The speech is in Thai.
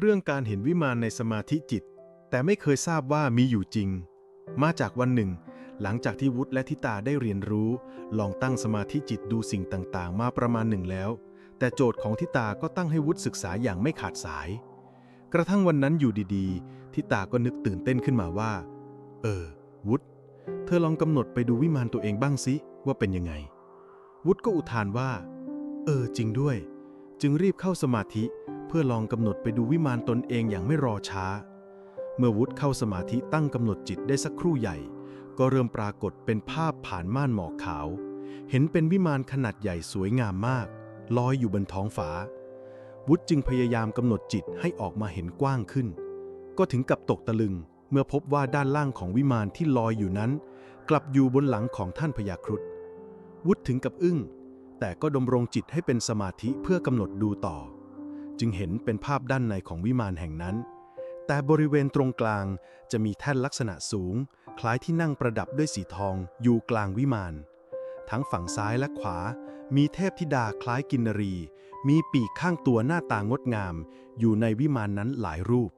เรื่องการเห็นวิมานในสมาธิจิต แต่ไม่เคยทราบว่ามีอยู่จริง มาจากวันหนึ่ง หลังจากที่วุฒิและทิตาได้เรียนรู้ ลองตั้งสมาธิจิตดูสิ่งต่างๆ มาประมาณหนึ่งแล้ว แต่โจทย์ของทิตาก็ตั้งให้วุฒิศึกษาอย่างไม่ขาดสาย กระทั่งวันนั้นอยู่ดีๆ ทิตาก็นึกตื่นเต้นขึ้นมาว่า เออ วุฒิเธอลองกำหนดไปดูวิมานตัวเองบ้างสิว่าเป็นยังไง วุฒิก็อุทานว่า เออจริงด้วย จึงรีบเข้าสมาธิ เพื่อลองกำหนดไปดูวิมานตนเองอย่างไม่รอช้า เมื่อวุฒเข้าสมาธิตั้งกำหนดจิตได้สักครู่ใหญ่ ก็เริ่มปรากฏเป็นภาพผ่านม่านหมอกขาว เห็นเป็นวิมานขนาดใหญ่สวยงามมาก ลอยอยู่บนท้องฟ้า วุฒจึงพยายามกำหนดจิตให้ออกมาเห็นกว้างขึ้น ก็ถึงกับตกตะลึง เมื่อพบว่าด้านล่างของวิมานที่ลอยอยู่นั้น กลับอยู่บนหลังของท่านพญาครุฑวุฒถึงกับอึ้งแต่ก็ดำรงจิตให้เป็นสมาธิเพื่อกำหนดดูต่อ จึงเห็นเป็นภาพด้านในของวิมานแห่งนั้น แต่บริเวณตรงกลางจะมีแท่นลักษณะสูง คล้ายที่นั่งประดับด้วยสีทองอยู่กลางวิมาน ทั้งฝั่งซ้ายและขวา มีเทพธิดาคล้ายกินนรี มีปีกข้างตัวหน้าตางดงาม อยู่ในวิมานนั้นหลายรูป